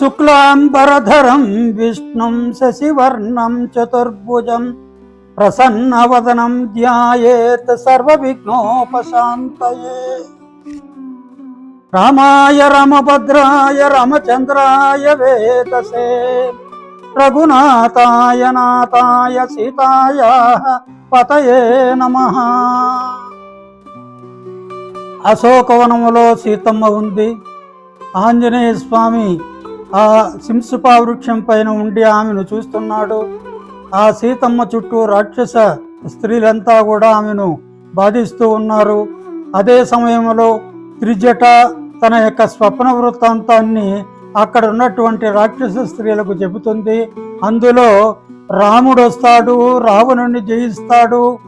శుక్లాంబరధరం విష్ణుం శశివర్ణం చతుర్భుజం. ప్రసన్నవదనం ధ్యాయేత్ సర్వవిఘ్నోపశాంతయే. రామాయ రామభద్రాయ రామచంద్రాయ వేదసే. రఘునాథాయ నాథాయ సీతాయ పతయే నమ. అశోకవనములో సీతమ్మ ఉంది. ఆంజనేయ స్వామి ఆ సింసుపా వృక్షం పైన ఉండి ఆమెను చూస్తున్నాడు. ఆ సీతమ్మ చుట్టూ రాక్షస స్త్రీలంతా కూడా ఆమెను బాధిస్తూ ఉన్నారు. అదే సమయంలో త్రిజట తన యొక్క స్వప్న వృత్తాంతాన్ని అక్కడ ఉన్నటువంటి రాక్షస స్త్రీలకు చెబుతుంది. అందులో రాముడు వస్తాడు రావణుని జయిస్తాడు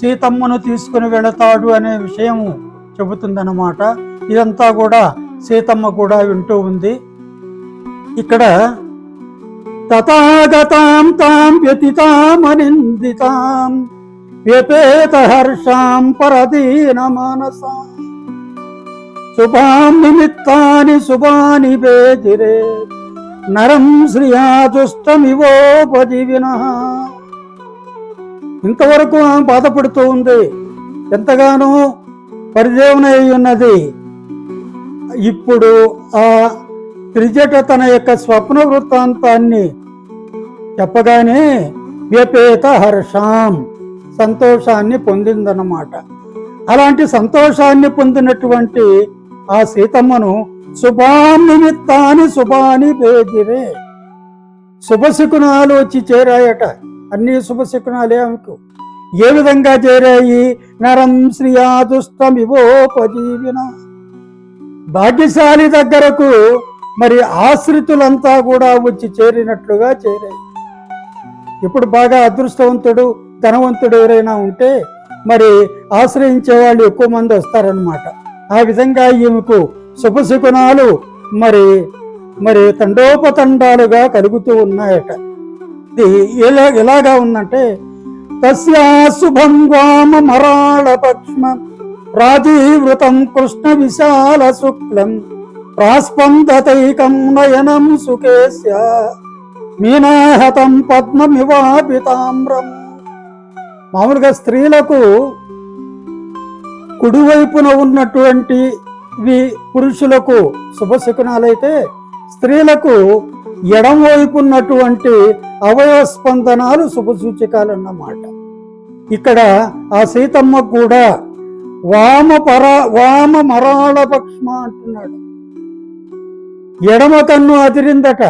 సీతమ్మను తీసుకుని వెళతాడు అనే విషయము చెబుతుందన్నమాట. ఇదంతా కూడా సీతమ్మ కూడా వింటూ ఉంది. ఇక్కడ తథాగతాం తాం వ్యతితామనిందితాం వ్యపేత హర్షాం పరదీన మనసా. శుభాం నిమిత్తాని శుభాని వేదిరే నరం శ్రియాదుష్టమివోపజీవిన ఇంతవరకు ఆమె బాధపడుతూ ఉంది. ఎంతగానో పరిదేవన అయి ఉన్నది. ఇప్పుడు ఆ త్రిజట తన యొక్క స్వప్న వృత్తాంతాన్ని చెప్పగానే వ్యపేత హర్షాం సంతోషాన్ని పొందిందన్నమాట. అలాంటి సంతోషాన్ని పొందినటువంటి ఆ సీతమ్మను శుభాం నిమిత్తాని శుభాని భేదిరే. శుభశకునాలు వచ్చి చేరాయట. అన్ని శుభశకునాలే ఆమెకు. ఏ విధంగా చేరాయి? నరం శ్రీయాదుష్టమివోపజీవిన. భాగ్యశాలి దగ్గరకు మరి ఆశ్రితులంతా కూడా వచ్చి చేరినట్లుగా చేరాయి ఇప్పుడు బాగా అదృష్టవంతుడు ధనవంతుడు ఎవరైనా ఉంటే మరి ఆశ్రయించే వాళ్ళు ఎక్కువ మంది వస్తారనమాట ఆ విధంగా ఈమెకు శుభశకునాలు మరి మరి తండోపతండాలుగా కలుగుతూ ఉన్నాయట. ఇది ఎలా ఎలాగా ఉందంటే తస్యా శుభం వామ మరాళ పక్ష్మ రాజీవృతం కృష్ణ విశాల శుక్లం. ప్రాస్పందతైకం నయనం సుకేశ్య మీనాహతం పద్మమివాపితామ్రం. మామూలుగా స్త్రీలకు కుడివైపున ఉన్నటువంటి ఇవి పురుషులకు శుభశకునాలైతే స్త్రీలకు ఎడం వైపు ఉన్నటువంటి అవయవ స్పందనాలు శుభసూచకాలు అన్నమాట ఇక్కడ ఆ సీతమ్మ కూడా వామ పరా వామ మరాళ పక్ష్మ అంటున్నాడు. ఎడమ కన్ను అదిరిందట.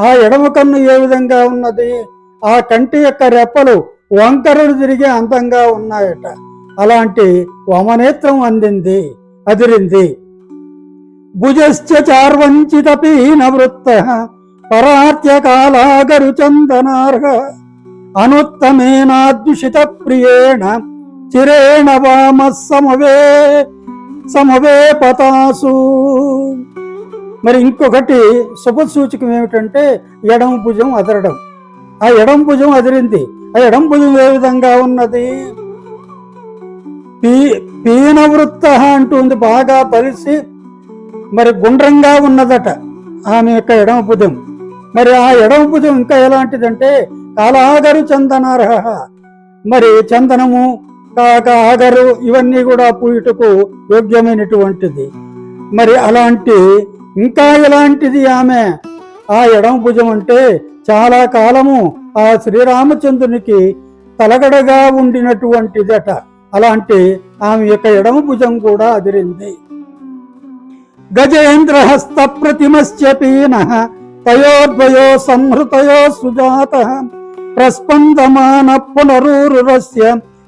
ఆ ఎడమ కన్ను ఏ విధంగా ఉన్నది? ఆ కంటి యొక్క రెప్పలు వంకరలు తిరిగి అందంగా ఉన్నాయట. అలాంటి వమనేత్రం అందింది అదిరింది. భుజశ్చ చార్వంచిత పీన వృత్త పరార్త్య కాలాగరు చందనార్హ అనుత్తమేనాద్యుషిత ప్రియేణ చిరేణ వామ సమవే సమవే పతాసు. మరి ఇంకొకటి శుభ సూచకం ఏమిటంటే ఎడమ భుజం అదరడం. ఆ ఎడమ భుజం అదిరింది. ఆ ఎడమ భుజం ఏ విధంగా ఉన్నది? పీ పీనవృత్త అంటుంది బాగా పరిసి మరి గుండ్రంగా ఉన్నదట ఆమె యొక్క ఎడమ భుజం. మరి ఆ ఎడమ భుజం ఇంకా ఎలాంటిదంటే కాలాగరు చందనార్హ. మరి చందనము కాక ఆగరు ఇవన్నీ కూడా పూయుటకు యోగ్యమైనటువంటిది. మరి అలాంటి ఇంకా ఎలాంటిది ఆమె? ఆ ఎడమ భుజం అంటే చాలా కాలము ఆ శ్రీరామచంద్రునికి తలగడగా ఉండినటువంటిదట. అలాంటి ఆమె యొక్క ఎడమ భుజం కూడా అదిరింది. గజేంద్ర హస్త తయోద్వయో సంహృతయో సుజాత ప్రస్పందమాన పునరూరురస్య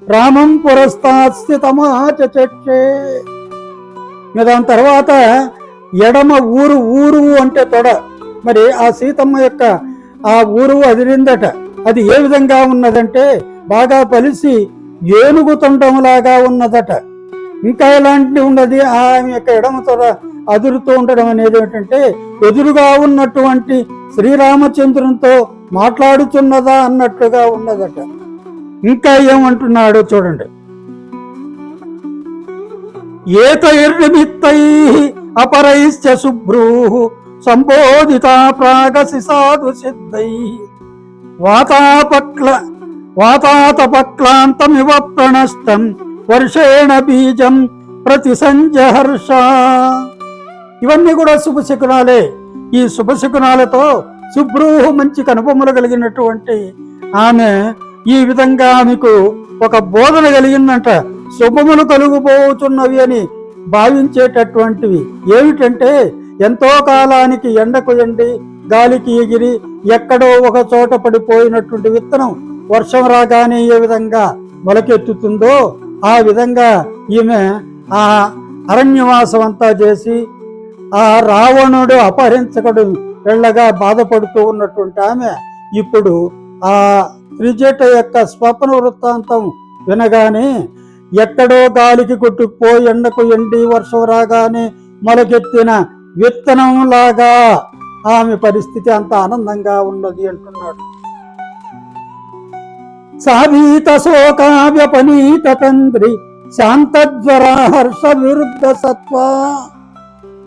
రామం పురస్తాత్ దాని తర్వాత ఎడమ ఊరు ఊరు అంటే తొడ. మరి ఆ సీతమ్మ యొక్క ఆ ఊరు అదిరిందట. అది ఏ విధంగా ఉన్నదంటే బాగా పలిసి ఏనుగు తొండంలాగా ఉన్నదట. ఇంకా ఎలాంటి ఉన్నది? ఆమె యొక్క ఎడమ తొడ అదురుతూ ఉండడం అనేది ఏంటంటే ఎదురుగా ఉన్నటువంటి శ్రీరామచంద్రునితో మాట్లాడుతున్నదా అన్నట్టుగా ఉన్నదట. ఇంకా ఏమంటున్నాడో చూడండి. ఏతైర్నిమిత్తై అపరైశ్చ శుభ్రూ సంబోధిత ప్రాగసి సాధు సిద్ధై వాతాపక్ల వాతాతపక్లాంతమివ ప్రణష్టం వర్షేణ బీజం ప్రతి సంజహర్ష ఇవన్నీ కూడా శుభశకునాలే. ఈ శుభశకునాలతో శుభ్రూహు మంచి కనుబొమ్మలు కలిగినటువంటి ఆమె ఈ విధంగా ఆమెకు ఒక బోధన కలిగిందంట. శుభములు కలుగుపోతున్నవి అని భావించేటటువంటివి. ఏమిటంటే ఎంతో కాలానికి ఎండకు ఎండి గాలికి ఎగిరి ఎక్కడో ఒక చోట పడిపోయినటువంటి విత్తనం వర్షం రాగానే ఏ విధంగా మొలకెత్తుతుందో ఆ విధంగా ఈమె ఆ అరణ్యవాసం అంతా చేసి ఆ రావణుడు అపహరించకడు వెళ్ళగా బాధపడుతూ ఉన్నటువంటి ఆమె ఇప్పుడు ఆ త్రిజట యొక్క స్వప్న వృత్తాంతం వినగానే ఎక్కడో గాలికి కొట్టుకుపోయి ఎండకు ఎండి వర్షం రాగానే మొలకెత్తిన విత్తనం లాగా ఆమె పరిస్థితి అంత ఆనందంగా ఉన్నది అంటున్నాడు. సాభీత శోకావ్యపనీత తండ్రి శాంతజ్వర హర్ష విరుద్ధ సత్వ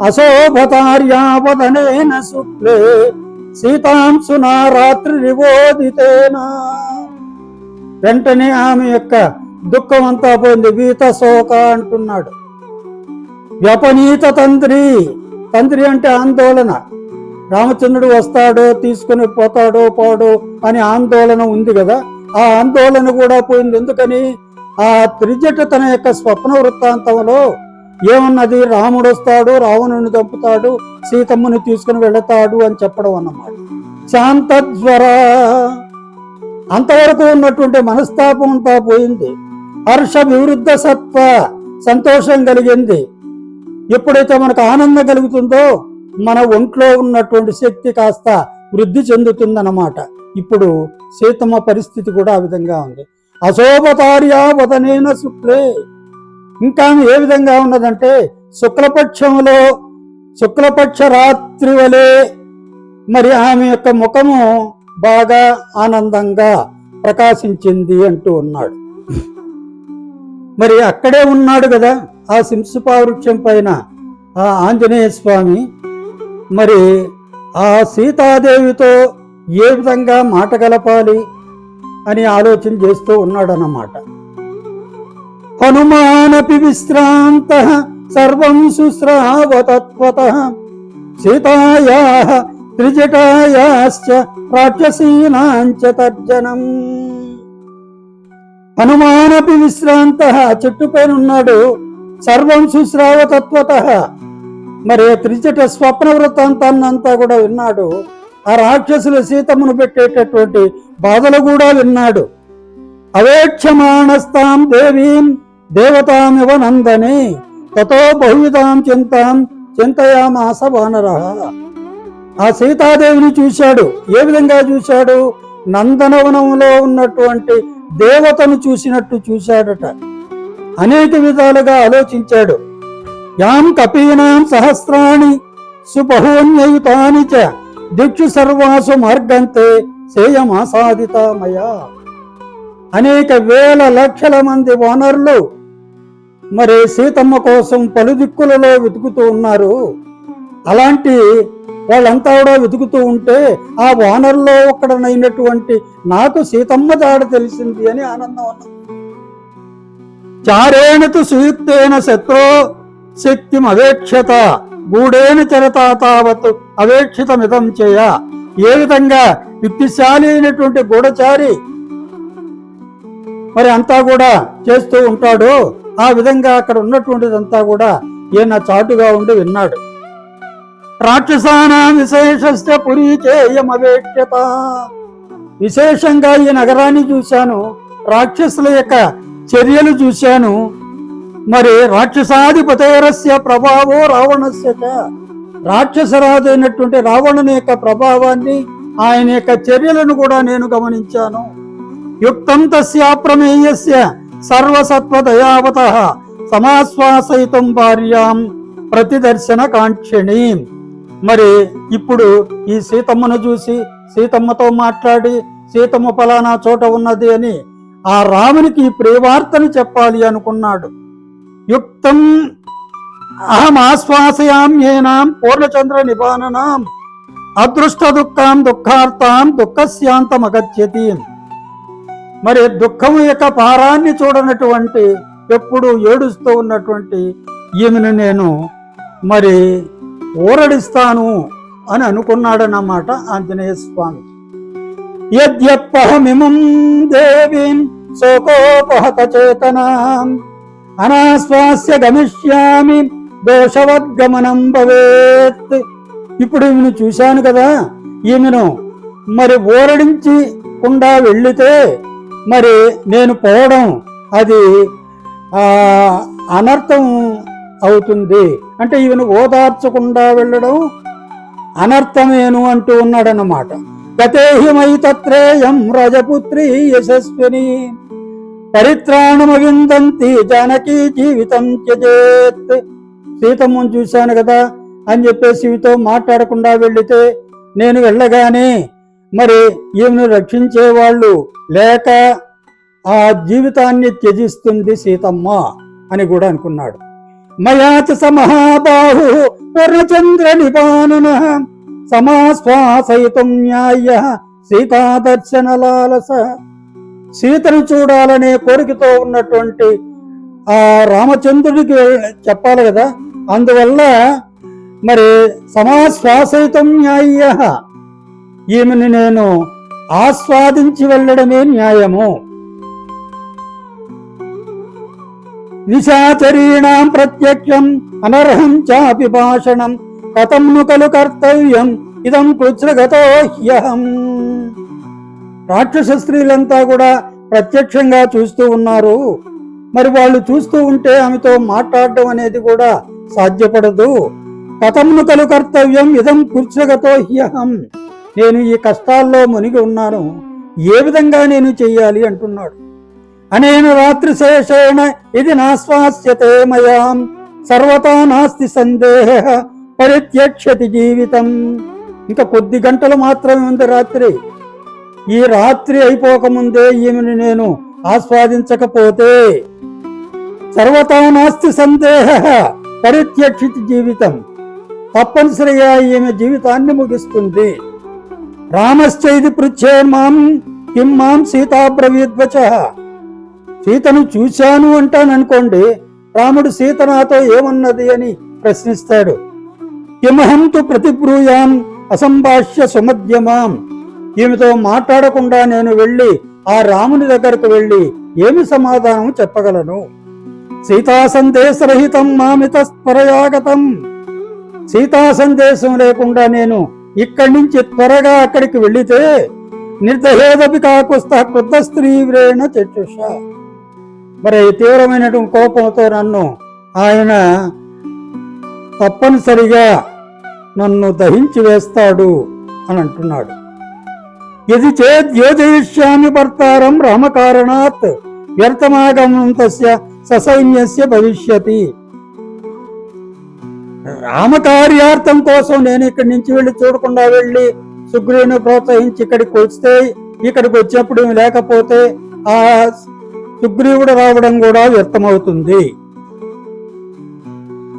అశోభతార్యావదనేన శుక్లే సీతాంశునా రాత్రి నివోదితేనా వెంటనే ఆమె యొక్క దుఃఖం అంతా పోయింది. వీత శోక అంటున్నాడు. వ్యపనీత తంత్రి. తంత్రి అంటే ఆందోళన. రామచంద్రుడు వస్తాడో తీసుకుని పోతాడో పోడో అని ఆందోళన ఉంది కదా. ఆ ఆందోళన కూడా పోయింది. ఎందుకని? ఆ త్రిజట తన యొక్క స్వప్న వృత్తాంతంలో ఏమన్నది? రాముడు వస్తాడు రావణుని చంపుతాడు సీతమ్మని తీసుకుని వెళతాడు అని చెప్పడం అన్నమాట. శాంతజ్వర. అంతవరకు ఉన్నటువంటి మనస్తాపం అంతా పోయింది. హర్ష వివృద్ధ సత్వ సంతోషం కలిగింది. ఎప్పుడైతే మనకు ఆనందం కలుగుతుందో మన ఒంట్లో ఉన్నటువంటి శక్తి కాస్త వృద్ధి చెందుతుందన్నమాట. ఇప్పుడు సీతమ్మ పరిస్థితి కూడా ఆ విధంగా ఉంది. అశోభతార్యా వదనేన శుక్లే. ఇంకా ఆమె ఏ విధంగా ఉన్నదంటే శుక్లపక్షంలో శుక్లపక్ష రాత్రి వలె మరి ఆమె యొక్క ముఖము బాగా ఆనందంగా ప్రకాశించింది అంటూ ఉన్నాడు. మరి అక్కడే ఉన్నాడు కదా ఆ సింసుపా వృక్షం పైన ఆ ఆంజనేయ స్వామి. మరి ఆ సీతాదేవితో ఏ విధంగా మాట కలపాలి అని ఆలోచన చేస్తూ ఉన్నాడన్నమాట. హనుమానపి విశ్రాంత సర్వం సుశ్రావతత్వత. సీతాయా త్రిజటాయాశ్చ రాక్షసీనాంచ తర్జనం. హనుమానపి విశ్రాంత చెట్టు పైన ఉన్నాడు సర్వం సుశ్రావతత్వత. మరి త్రిజట స్వప్న వృత్తాంతాన్నంతా కూడా విన్నాడు. ఆ రాక్షసుల సీతమును పెట్టేటటువంటి బాధలు కూడా విన్నాడు. అవేక్షమాణస్తాం దేవీం దేవతామివ నందని తతో బహువిధాం చింతాం చింతయామాస వానర. ఆ సీతాదేవిని చూశాడు. ఏ విధంగా చూశాడు? నందనవనంలో ఉన్నటువంటి దేవతను చూసినట్టు చూశాడట. అనేక విధాలుగా ఆలోచించాడు. యాం కపీనాం సహస్రాణి సుబహూన్యయుతాని చ దిక్షు సర్వాసు మార్గంతే సేయమాసాదితామయా. అనేక వేల లక్షల మంది వానరులు మరి సీతమ్మ కోసం పలు దిక్కులలో వెతుకుతూ ఉన్నారు. అలాంటి వాళ్ళంతా కూడా వెతుకుతూ ఉంటే ఆ వానర్లో ఒక్కడనైనటువంటి నాకు సీతమ్మ జాడ తెలిసింది అని ఆనందం అన్నా చారేణతు సుయుక్తేన శత్రో శక్తి అవేక్షత గూడేని చరతా తావత్ అవేక్షితమితం చేయ. ఏ విధంగా యుక్తిశాలి అయినటువంటి గూఢచారి మరి అంతా కూడా చేస్తూ ఉంటాడు ఆ విధంగా అక్కడ ఉన్నటువంటిదంతా కూడా ఈయన చాటుగా ఉండి విన్నాడు. రాక్షసానా విశేషస్య పురీ చేయమవేక్ష్యత విశేషంగా ఈ నగరాన్ని చూశాను రాక్షసుల యొక్క చర్యలు చూశాను. మరి రాక్షసాధిపతేరస్య ప్రభావో రావణస్య రాక్షసరాజు అయినటువంటి రావణుని యొక్క ప్రభావాన్ని ఆయన యొక్క చర్యలను కూడా నేను గమనించాను. యుక్తం తస్యాప్రమేయస్య సర్వసత్వదయావత. సమాశ్వాసయితం భార్యాం ప్రతిదర్శన కాంక్షిణి. మరి ఇప్పుడు ఈ సీతమ్మను చూసి సీతమ్మతో మాట్లాడి సీతమ్మ ఫలానా చోట ఉన్నది అని ఆ రామునికి ప్రేవార్తను చెప్పాలి అనుకున్నాడు. యుక్తం అహం ఆశ్వాసయామ్యేనాం పూర్ణచంద్ర నిపాననాం అదృష్ట దుఃఖాం దుఃఖార్థాం దుఃఖశాంతం అగచ్యతి మరి దుఃఖము యొక్క పారాన్ని చూడనటువంటి ఎప్పుడు ఏడుస్తూ ఉన్నటువంటి ఈమెను నేను మరి ఊరడిస్తాను అని అనుకున్నాడన్నమాట ఆంజనేయ స్వామి. యద్యప్పహమిమం దేవీం శోకోపహత చేతనాం అనాశ్వాస్య గమిష్యామి దోషవద్గమనం భవేత్. ఇప్పుడు ఈమెను చూశాను కదా ఈమెను మరి ఊరడించకుండా వెళ్ళితే మరి నేను పోవడం అది అనర్థం అవుతుంది. అంటే ఈమెను ఓదార్చకుండా వెళ్ళడం అనర్థమేను అంటూ ఉన్నాడన్నమాట. గతేహిమై తత్రేయం రజపుత్రి యశస్విని పరిత్రాణమవిందంతి జానకి జీవితం త్యజేత్. సీతమ్మను చూశాను కదా అని చెప్పేసి ఇవితో మాట్లాడకుండా వెళితే నేను వెళ్ళగానే మరి ఈమెను రక్షించే వాళ్ళు లేక ఆ జీవితాన్ని త్యజిస్తుంది సీతమ్మ అని కూడా అనుకున్నాడు. మయాచ సమహాబాహు పూర్ణచంద్ర నిపానన సమాశ్వాసయితం న్యాయ సీతాదర్శన లాలస సీతను చూడాలనే కోరికతో ఉన్నటువంటి ఆ రామచంద్రుడికి చెప్పాలి కదా. అందువల్ల మరి సమాశ్వాసయితం న్యాయ ఈమెను నేను ఆస్వాదించి వెళ్ళడమే న్యాయము. నిశాచరీణాం ప్రత్యక్షం అనర్హం చాపి భాషణం. కథం ను కలు కర్తవ్యం ఇదం కృత్స్రగతో హ్యహం. రాక్షస స్త్రీలంతా కూడా ప్రత్యక్షంగా చూస్తూ ఉన్నారు. మరి వాళ్ళు చూస్తూ ఉంటే ఆమెతో మాట్లాడడం అనేది కూడా సాధ్యపడదు. కథంను కలు కర్తవ్యం ఇదం కుర్చగతో హ్యహం. నేను ఈ కష్టాల్లో మునిగి ఉన్నాను. ఏ విధంగా నేను చెయ్యాలి అంటున్నాడు. అనేన రాత్రి శేషేణ ఇది నాస్వాస్యతే మయాం. సర్వతా నాస్తి సందేహ పరిత్యక్షతి జీవితం. ఇంకా కొద్ది గంటలు మాత్రమే ఉంది రాత్రి. ఈ రాత్రి అయిపోకముందే ఈమెను నేను ఆస్వాదించకపోతే సర్వతా నాస్తి సందేహ పరిత్యక్షిత జీవితం. తప్పనిసరిగా ఈమె జీవితాన్ని ముగిస్తుంది. రామశ్చైది మాం కిం మాం సీతాబ్రవీద్వచ. సీతను చూశాను అంటాననుకోండి రాముడు సీత నాతో ఏమన్నది అని ప్రశ్నిస్తాడు. కిమహంతు ప్రతిబ్రూయాం అసంభాష్య సుమధ్యమాం. ఈమెతో మాట్లాడకుండా నేను వెళ్ళి ఆ రాముని దగ్గరకు వెళ్ళి ఏమి సమాధానం చెప్పగలను? సీతా సందేశరహితం మామిత స్పరయాగతం సీతా సందేశం లేకుండా నేను ఇక్కడి నుంచి త్వరగా అక్కడికి వెళితే నిర్దహేదపి కాకుస్త క్రుద్ధ స్త్రీవ్రేణ చతుష. మరి తీవ్రమైనటువంటి కోపంతో నన్ను ఆయన తప్పనిసరిగా నన్ను దహించి వేస్తాడు అని అంటున్నాడు. ఇది చేద్ యోజయిష్యామి భర్తారం రామకారణాత్ వ్యర్థమాగమనం తస్య ససైన్యస్య భవిష్యతి. రామకార్యార్థం కోసం నేను ఇక్కడి నుంచి వెళ్ళి చూడకుండా వెళ్ళి సుగ్రీవుని ప్రోత్సహించి ఇక్కడికి వస్తే ఇక్కడికి వచ్చినప్పుడు లేకపోతే ఆ సుగ్రీవుడు రావడం కూడా వ్యర్థమవుతుంది.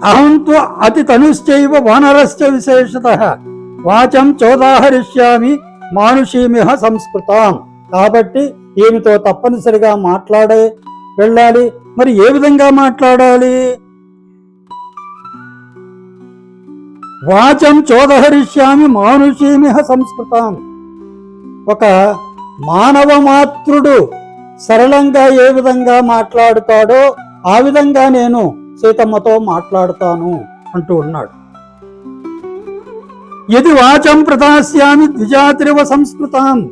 అహంతో అతి తనుశ్చైవ వానరస్య విశేషత. వాచం చోదాహరిష్యామి మానుషీమిహ సంస్కృతం. కాబట్టి ఈమెతో తప్పనిసరిగా మాట్లాడే వెళ్ళాలి. మరి ఏ విధంగా మాట్లాడాలి? వాచం చోదహరిష్యామి మానుషీమిహ సంస్కృతం. ఒక మానవ మాతృడు సరళంగా ఏ విధంగా మాట్లాడుతాడో ఆ విధంగా నేను సీతమ్మతో మాట్లాడుతాను అంటూ ఉన్నాడు. ఇది వాచం ప్రదాస్యామి ద్విజాతిరివ సంస్కృతం.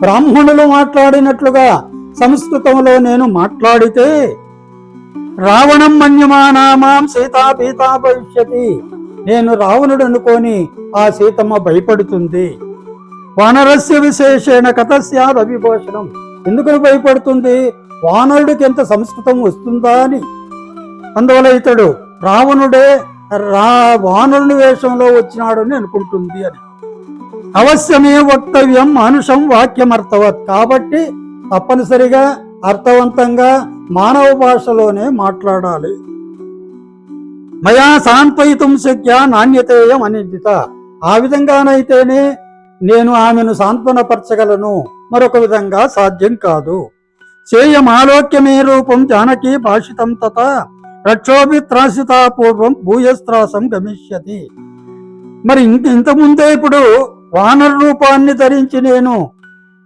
బ్రాహ్మణులు మాట్లాడినట్లుగా సంస్కృతంలో నేను మాట్లాడితే రావణం మన్యమానామాం సీతా పీతా భవిష్యతి. నేను రావణుడు అనుకొని ఆ సీతమ్మ భయపడుతుంది. వానరస్య విశేషేణ కథస్యాద్ అభిభూషణం ఎందుకు భయపడుతుంది? వానరుడికి ఎంత సంస్కృతం వస్తుందా అని. అందువల్ల ఇతడు రావణుడే రా వానరుని వేషంలో వచ్చినాడని అనుకుంటుంది అని. అవశ్యమే వక్తవ్యం మానుషం వాక్యమర్థవత్. కాబట్టి తప్పనిసరిగా అర్థవంతంగా మానవ భాషలోనే మాట్లాడాలి. మయా సాన్పయితం శక్య నాణ్యతేయం అనిందిత ఆ విధంగానైతేనే నేను ఆమెను సాంత్వనపరచగలను. మరొక విధంగా సాధ్యం కాదు. చేయమాలోక్యమే రూపం జానకి భాషితం తత. రక్షోభిత్రాసితా పూర్వం భూయస్త్రాసం గమిష్యతి. మరి ఇంత ఇంతకుముందే ఇప్పుడు వానర రూపాన్ని ధరించి నేను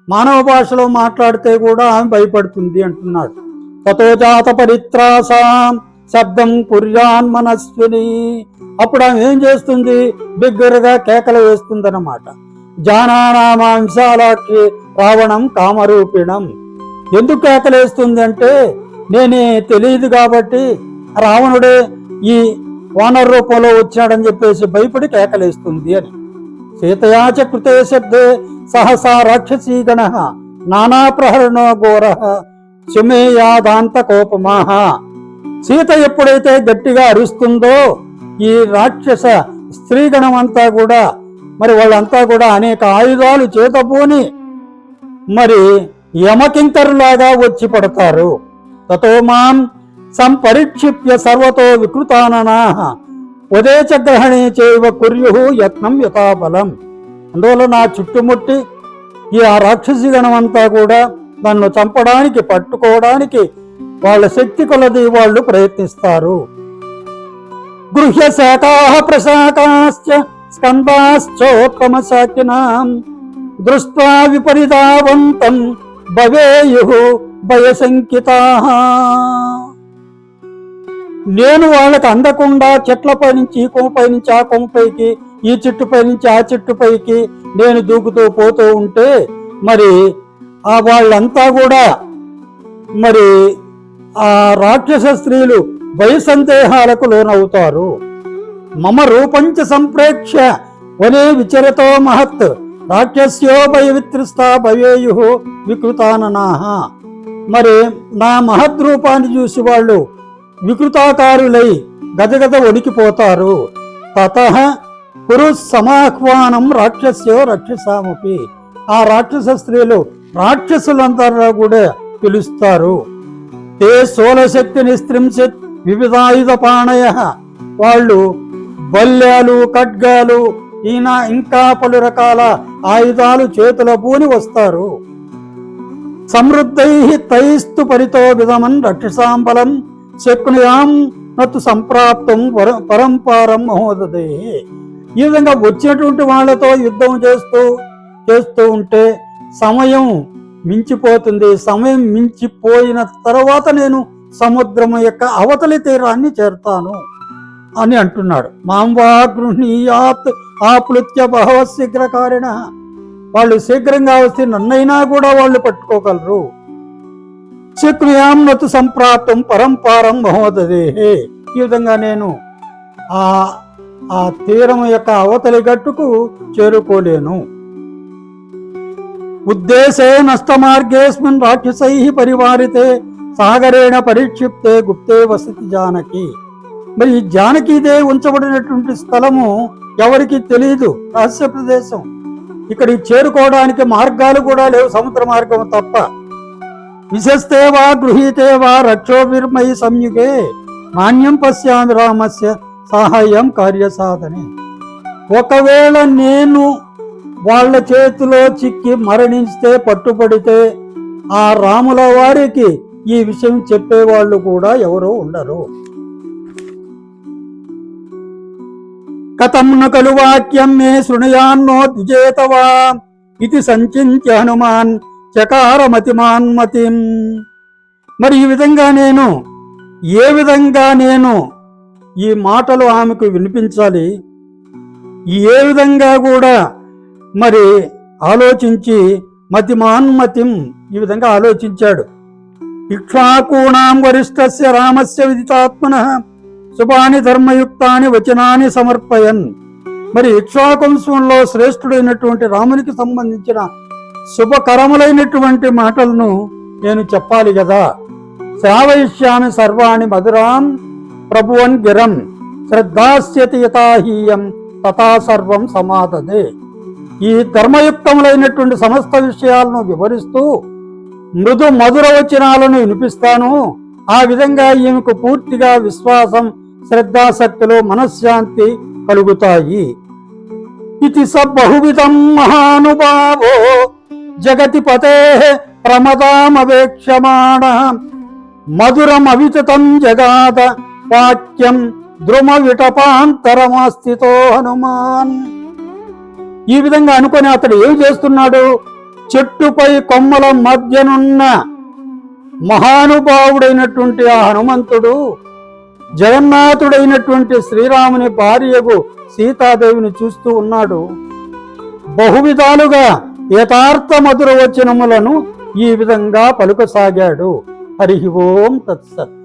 మానవ భాషలో మాట్లాడితే కూడా ఆమె భయపడుతుంది అంటున్నాడు. తతోజాత పరిత్రాసాం శబ్దం కుర్యాన్ మనస్విని. అప్పుడు ఆమె ఏం చేస్తుంది? బిగ్గరగా కేకలు వేస్తుందన్నమాట. జానానామాంశాలకి రావణం కామరూపిణం. ఎందుకు కేకలేస్తుంది అంటే నేనే తెలియదు కాబట్టి రావణుడే ఈ వానర రూపంలో వచ్చాడని చెప్పేసి భయపడి కేకలేస్తుంది అని. సీతయాచ కృతే శబ్దే సహసా రాక్షసీ గణ నానా ప్రహరణో ఘోర సుమేయాదాంత కోపమాహ సీత ఎప్పుడైతే గట్టిగా అరుస్తుందో ఈ రాక్షస స్త్రీగణం అంతా కూడా మరి వాళ్ళంతా కూడా అనేక ఆయుధాలు చేతపోని మరి యమకింకరులాగా వచ్చి పడతారు. తతో మాం సంపరిక్షిప్య సర్వతో వికృతాననా ఉదేచ గ్రహణే చేయవ కుర్యు యత్నం యథాబలం. అందువల్ల నా చుట్టుముట్టి ఈ ఆ రాక్షసి గణమంతా కూడా నన్ను చంపడానికి పట్టుకోవడానికి వాళ్ళ శక్తి కొలది వాళ్ళు ప్రయత్నిస్తారు. గృహ్య శాఖా ప్రశాఖాశ్చ స్కందాశ్చోకమసాకినాం దృష్ట్వా విపరీతావంతం భవేయు భయశంకితా నేను వాళ్ళకి అందకుండా చెట్లపై నుంచి ఈ కొమ్మపై నుంచి ఆ కొమ్మపైకి ఈ చెట్టుపై నుంచి ఆ చెట్టుపైకి నేను దూకుతూ పోతూ ఉంటే మరి ఆ వాళ్ళంతా కూడా మరి ఆ రాక్షస స్త్రీలు భయ సందేహాలకు లోనవుతారు. మమ రూపంచ సంప్రేక్ష వనే విచరతో మహత్ రాక్షస్యో భయ విత్రిస్తా భవేయు వికృతాననాహ. మరి నా మహద్రూపాన్ని చూసి వాళ్ళు వికృతాకారులై గదగద వణికిపోతారు తత పురు సమాహ్వానం రాక్షస్యో రక్షసామపి. ఆ రాక్షస స్త్రీలు రాక్షసులందరూ కూడా పిలుస్తారు. తే శూలశక్తి స్త్రింశత్ వివిధాయుధ పాణయ. వాళ్ళు బల్యాలు ఖడ్గాలు ఈయన ఇంకా పలు రకాల ఆయుధాలు చేతుల పూని వస్తారు. సమృద్ధై తైస్తు పరితో విధమన్ రక్షసాంబలం శక్నుయాం నతు సంప్రాప్తం పరంపారం మహోదదే ఈ విధంగా వచ్చినటువంటి వాళ్ళతో యుద్ధం చేస్తూ చేస్తూ ఉంటే సమయం మించిపోతుంది. సమయం మించిపోయిన తర్వాత నేను సముద్రం యొక్క అవతలి తీరాన్ని చేరుతాను. అని అంటున్నాడు. మాంబా గృహణీయాత్ గృహీయాత్ ఆప్లుత్య బహవ శీఘ్రకారిణ. వాళ్ళు శీఘ్రంగా వస్తే నన్నైనా కూడా వాళ్ళు పట్టుకోగలరు. శక్రియాం నతు సంప్రాప్తం పరంపారం మహోదదే. ఈ విధంగా నేను ఆ ఆ తీరం యొక్క అవతలి గట్టుకు చేరుకోలేను. ఉద్దేశే నష్టమార్గేస్మిన్ రాక్షసై పరివారితే సాగరేణ పరిక్షిప్తే గుప్తే వసతి జానకి. మరి ఈ జానకీదే ఉంచబడినటువంటి స్థలము ఎవరికి తెలియదు. రహస్య ప్రదేశం. ఇక్కడికి చేరుకోవడానికి మార్గాలు కూడా లేవు. సముద్ర మార్గం తప్ప. విశస్తే వా గృహీతే వా రక్షోభిర్మయి సంయుగే. నాణ్యం పశ్యామి రామస్య సహాయం కార్యసాధనే ఒకవేళ నేను వాళ్ళ చేతిలో చిక్కి మరణిస్తే పట్టుబడితే ఆ రాముల వారికి ఈ విషయం చెప్పేవాళ్ళు కూడా ఎవరూ ఉండరు. కథం నకలు వాక్యం మే శృణయాన్నో ద్విజేతవా? ఇది సంచింత్య హనుమాన్ చకారమతిమాన్ మతిం మరి ఈ విధంగా నేను ఏ విధంగా నేను ఈ మాటలు ఆమెకు వినిపించాలి? ఏ విధంగా కూడా మరి ఆలోచించి మతిమాన్మతిం ఈ విధంగా ఆలోచించాడు. ఇక్ష్వాకూణాం వరిష్టస్య రామస్య విదితాత్మన. శుభాని ధర్మయుక్తాని వచనాన్ని సమర్పయన్. మరి ఇక్ష్వాకంశంలో శ్రేష్ఠుడైనటువంటి రామునికి సంబంధించిన శుభకరములైనటువంటి మాటలను నేను చెప్పాలి కదా. శ్రావయిష్యామి సర్వాణి మధురాం ప్రభువన్ గిరం. శ్రద్ధాస్యతి యథాహీయం తథా సర్వం సమాధదే ఈ ధర్మయుక్తములైనటువంటి సమస్త విషయాలను వివరిస్తూ మృదు మధుర వచనాలను వినిపిస్తాను. ఆ విధంగా ఈమెకు పూర్తిగా విశ్వాసం శ్రద్ధాశక్తులు మనశ్శాంతి కలుగుతాయి. ఇది స బహువిధం మహానుభావో జగతి పతే ప్రమదామవేక్షమాణ మధురమవితతం జగాద వాక్యం ద్రుమ విటపాంతరమాస్థితో హనుమాన్. ఈ విధంగా అనుకొని అతడు ఏం చేస్తున్నాడు? చెట్టుపై కొమ్మల మధ్యనున్న మహానుభావుడైనటువంటి ఆ హనుమంతుడు జగన్నాథుడైనటువంటి శ్రీరాముని భార్యకు సీతాదేవిని చూస్తూ ఉన్నాడు. బహువిధాలుగా యథార్థ మధుర వచనములను ఈ విధంగా పలుకసాగాడు. హరి ఓం తత్సత్.